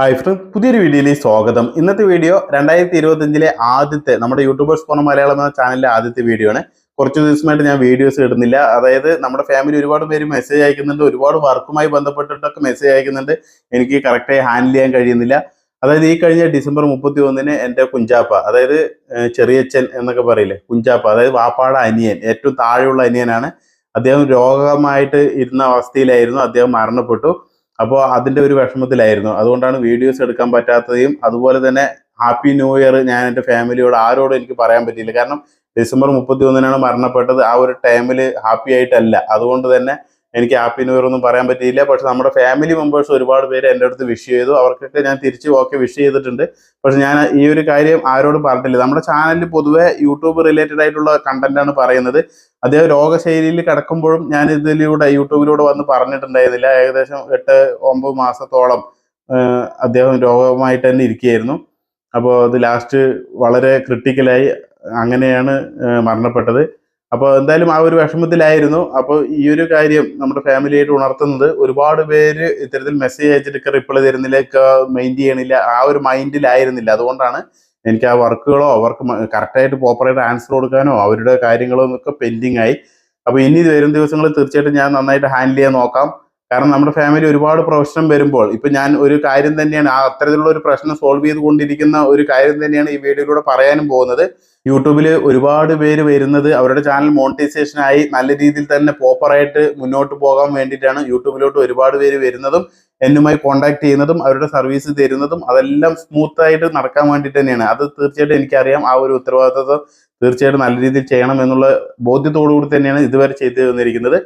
Hi front പുതിയൊരു വീഡിയോയിലേക്ക് സ്വാഗതം. ഇന്നത്തെ വീഡിയോ രണ്ടായിരത്തി ഇരുപത്തഞ്ചിലെ ആദ്യത്തെ നമ്മുടെ യൂട്യൂബേഴ്സ് പോണ മലയാളം എന്ന ചാനലിലെ ആദ്യത്തെ വീഡിയോ ആണ്. കുറച്ച് ദിവസമായിട്ട് ഞാൻ വീഡിയോസ് ഇടുന്നില്ല. അതായത് നമ്മുടെ ഫാമിലി ഒരുപാട് പേര് മെസ്സേജ് അയക്കുന്നുണ്ട്. ഒരുപാട് വർക്കുമായി ബന്ധപ്പെട്ടിട്ടൊക്കെ മെസ്സേജ് അയക്കുന്നുണ്ട്. എനിക്ക് കറക്റ്റായി ഹാൻഡിൽ ചെയ്യാൻ കഴിയുന്നില്ല. അതായത് ഈ കഴിഞ്ഞ ഡിസംബർ മുപ്പത്തി ഒന്നിന് എന്റെ കുഞ്ചാപ്പ അതായത് ചെറിയച്ഛൻ എന്നൊക്കെ പറയില്ലേ? കുഞ്ചാപ്പ അതായത് വാപ്പാട അനിയൻ ഏറ്റവും താഴെയുള്ള അനിയനാണ്. അദ്ദേഹം രോഗമായിട്ട് ഇരുന്ന അവസ്ഥയിലായിരുന്നു. അദ്ദേഹം മരണപ്പെട്ടു. അപ്പോൾ അതിന്റെ ഒരു വിഷമത്തിലായിരുന്നു. അതുകൊണ്ടാണ് വീഡിയോസ് എടുക്കാൻ പറ്റാത്തതും അതുപോലെ തന്നെ ഹാപ്പി ന്യൂ ഇയർ ഞാൻ എന്റെ ഫാമിലിയോട് ആരോടും എനിക്ക് പറയാൻ പറ്റിയില്ല. കാരണം ഡിസംബർ മുപ്പത്തി ഒന്നിനാണ് മരണപ്പെട്ടത്. ആ ഒരു ടൈമിൽ ഹാപ്പി ആയിട്ടല്ല. അതുകൊണ്ട് തന്നെ എനിക്ക് ന്യൂ ഇയർ ഒന്നും പറയാൻ പറ്റിയില്ല. പക്ഷെ നമ്മുടെ ഫാമിലി മെമ്പേഴ്സ് ഒരുപാട് പേര് എന്റെ അടുത്ത് വിഷ് ചെയ്തു. അവർക്കൊക്കെ ഞാൻ തിരിച്ച് ഓക്കെ വിഷ് ചെയ്തിട്ടുണ്ട്. പക്ഷെ ഞാൻ ഈ ഒരു കാര്യം ആരോടും പറഞ്ഞിട്ടില്ല. നമ്മുടെ ചാനലിൽ പൊതുവെ യൂട്യൂബ് റിലേറ്റഡ് ആയിട്ടുള്ള കണ്ടന്റാണ് പറയുന്നത്. അദ്ദേഹം രോഗശൈലിയിൽ കിടക്കുമ്പോഴും ഞാൻ ഇതിലൂടെ യൂട്യൂബിലൂടെ വന്ന് പറഞ്ഞിട്ടുണ്ടായിരുന്നില്ല. ഏകദേശം എട്ട് ഒമ്പത് മാസത്തോളം അദ്ദേഹം രോഗമായിട്ട് തന്നെ ഇരിക്കുകയായിരുന്നു. അപ്പോൾ അത് ലാസ്റ്റ് വളരെ ക്രിട്ടിക്കലായി അങ്ങനെയാണ് മരണപ്പെട്ടത്. അപ്പോൾ എന്തായാലും ആ ഒരു വിഷമത്തിലായിരുന്നു. അപ്പോൾ ഈ ഒരു കാര്യം നമ്മുടെ ഫാമിലിയായിട്ട് ഉണർത്തുന്നത്. ഒരുപാട് പേര് ഇത്തരത്തിൽ മെസ്സേജ് അയച്ചിട്ട് റിപ്ലൈ തരുന്നില്ല മെയിൻ ചെയ്യണില്ല. ആ ഒരു മൈൻഡിലായിരുന്നില്ല അതുകൊണ്ടാണ് എനിക്ക് ആ വർക്കുകളോ അവർക്ക് കറക്റ്റായിട്ട് പ്രോപ്പറായിട്ട് ആൻസർ കൊടുക്കാനോ അവരുടെ കാര്യങ്ങളോ ഒക്കെ പെൻഡിങ് ആയി. അപ്പോൾ ഇനി വരും ദിവസങ്ങളിൽ തീർച്ചയായിട്ടും ഞാൻ നന്നായിട്ട് ഹാൻഡിൽ ചെയ്യാൻ നോക്കാം. കാരണം നമ്മുടെ ഫാമിലി ഒരുപാട് പ്രശ്നം വരുമ്പോൾ ഇപ്പൊ ഞാൻ ഒരു കാര്യം തന്നെയാണ് ആ അത്തരത്തിലുള്ള ഒരു പ്രശ്നം സോൾവ് ചെയ്തുകൊണ്ടിരിക്കുന്ന ഒരു കാര്യം തന്നെയാണ് ഈ വീഡിയോയിലൂടെ പറയാനും പോകുന്നത്. യൂട്യൂബിൽ ഒരുപാട് പേര് വരുന്നത് അവരുടെ ചാനൽ മോണിറ്റൈസേഷനായി നല്ല രീതിയിൽ തന്നെ പ്രോപ്പറായിട്ട് മുന്നോട്ട് പോകാൻ വേണ്ടിയിട്ടാണ് യൂട്യൂബിലോട്ട് ഒരുപാട് പേര് വരുന്നതും എന്നുമായി കോൺടാക്ട് ചെയ്യുന്നതും അവരുടെ സർവീസ് തരുന്നതും അതെല്ലാം സ്മൂത്ത് ആയിട്ട് നടക്കാൻ വേണ്ടിയിട്ട് തന്നെയാണ്. അത് തീർച്ചയായിട്ടും എനിക്കറിയാം. ആ ഒരു ഉത്തരവാദിത്വം തീർച്ചയായിട്ടും നല്ല രീതിയിൽ ചെയ്യണം എന്നുള്ള ബോധ്യത്തോടു കൂടി തന്നെയാണ് ഇതുവരെ ചെയ്തു തന്നിരിക്കുന്നത്.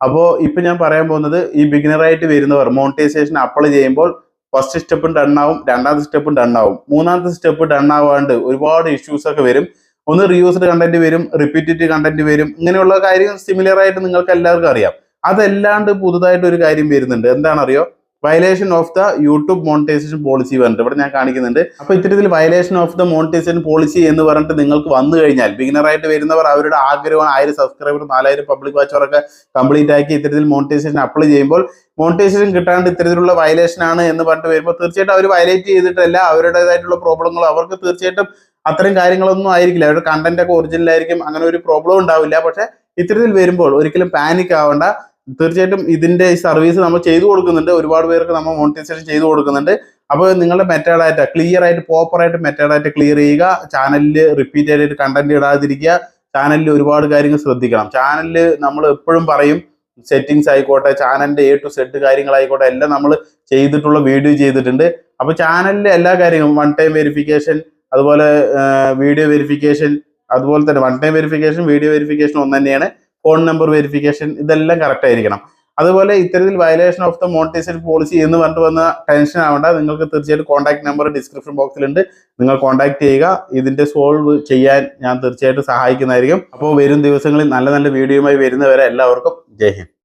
അപ്പോൾ ഇപ്പം ഞാൻ പറയാൻ പോകുന്നത് ഈ ബിഗിനറായിട്ട് വരുന്നവർ മോണിറ്റൈസേഷൻ അപ്ലൈ ചെയ്യുമ്പോൾ ഫസ്റ്റ് സ്റ്റെപ്പും ഡൺ ആവും രണ്ടാമത്തെ സ്റ്റെപ്പും ഡൺ ആവും. മൂന്നാമത്തെ സ്റ്റെപ്പ് ഡൺ ആവാണ്ട് ഒരുപാട് ഇഷ്യൂസ് ഒക്കെ വരും. ഒന്ന് റിയൂസ്ഡ് കണ്ടന്റ് വരും റിപ്പീറ്റഡ് കണ്ടന്റ് വരും ഇങ്ങനെയുള്ള കാര്യം സിമിലർ ആയിട്ട് നിങ്ങൾക്ക് എല്ലാവർക്കും അറിയാം. അതല്ലാണ്ട് പുതുതായിട്ട് ഒരു കാര്യം വരുന്നുണ്ട്. എന്താണെന്നറിയോ? Violation of the YouTube monetization policy പറഞ്ഞിട്ട്. ഇവിടെ ഞാൻ കാണിക്കുന്നുണ്ട്. അപ്പൊ ഇത്തരത്തിൽ violation of the monetization policy എന്ന് പറഞ്ഞിട്ട് നിങ്ങൾക്ക് വന്നു കഴിഞ്ഞാൽ ബിഗിനർ ആയിട്ട് വരുന്നവർ അവരുടെ ആഗ്രഹമാണ് ആയിരം സബ്സ്ക്രൈബർ നാലായിരം പബ്ലിക് വാച്ചറൊക്കെ കംപ്ലീറ്റ് ആക്കി ഇത്തരത്തിൽ മോണിറ്റൈസേഷൻ അപ്ലൈ ചെയ്യുമ്പോൾ മോണിറ്റൈസേഷൻ കിട്ടാണ്ട് ഇത്തരത്തിലുള്ള വയലേഷൻ ആണ് എന്ന് പറഞ്ഞിട്ട് വരുമ്പോൾ തീർച്ചയായിട്ടും അവർ വയലേറ്റ് ചെയ്തിട്ടല്ല അവരുടേതായിട്ടുള്ള പ്രോബ്ലങ്ങൾ അവർക്ക് തീർച്ചയായിട്ടും അത്തരം കാര്യങ്ങളൊന്നും ആയിരിക്കില്ല. അവരുടെ കണ്ടന്റ് ഒക്കെ ഒറിജിനൽ ആയിരിക്കും അങ്ങനെ ഒരു പ്രോബ്ലം ഉണ്ടാവില്ല. പക്ഷെ ഇത്തരത്തിൽ വരുമ്പോൾ ഒരിക്കലും പാനിക് ആവേണ്ട. തീർച്ചയായിട്ടും ഇതിന്റെ ഈ സർവീസ് നമ്മൾ ചെയ്തു കൊടുക്കുന്നുണ്ട്. ഒരുപാട് പേർക്ക് നമ്മൾ മോണിറ്റൈസേഷൻ ചെയ്തു കൊടുക്കുന്നുണ്ട്. അപ്പോൾ നിങ്ങളുടെ മെത്തേഡായിട്ട് ക്ലിയർ ആയിട്ട് പ്രോപ്പർ ആയിട്ട് മെത്തേഡായിട്ട് ക്ലിയർ ചെയ്യുക. ചാനലിൽ റിപ്പീറ്റ് ആയിട്ട് കണ്ടന്റ് ഇടാതിരിക്കുക. ചാനലിൽ ഒരുപാട് കാര്യങ്ങൾ ശ്രദ്ധിക്കണം. ചാനലിൽ നമ്മൾ എപ്പോഴും പറയും സെറ്റിങ്സ് ആയിക്കോട്ടെ ചാനലിന്റെ എ ടു സെഡ് കാര്യങ്ങളായിക്കോട്ടെ എല്ലാം നമ്മൾ ചെയ്തിട്ടുള്ള വീഡിയോ ചെയ്തിട്ടുണ്ട്. അപ്പോൾ ചാനലിലെ എല്ലാ കാര്യങ്ങളും വൺ ടൈം വെരിഫിക്കേഷൻ അതുപോലെ വീഡിയോ വെരിഫിക്കേഷൻ അതുപോലെ തന്നെ one time verification video verification ഒന്ന് തന്നെയാണ്. ഫോൺ നമ്പർ വെരിഫിക്കേഷൻ ഇതെല്ലാം കറക്റ്റ് ആയിരിക്കണം. അതുപോലെ ഇത്തരത്തിൽ violation of the monetization policy എന്ന് പറഞ്ഞിട്ട് വന്ന ടെൻഷൻ ആവേണ്ട. നിങ്ങൾക്ക് തീർച്ചയായിട്ടും കോൺടാക്ട് നമ്പർ ഡിസ്ക്രിപ്ഷൻ ബോക്സിലുണ്ട് നിങ്ങൾ കോൺടാക്ട് ചെയ്യുക. ഇതിന്റെ സോൾവ് ചെയ്യാൻ ഞാൻ തീർച്ചയായിട്ടും സഹായിക്കുന്നതായിരിക്കും. അപ്പോൾ വരും ദിവസങ്ങളിൽ നല്ല നല്ല വീഡിയോയുമായി വരുന്നവരെ എല്ലാവർക്കും ജയ് ഹിന്ദ്.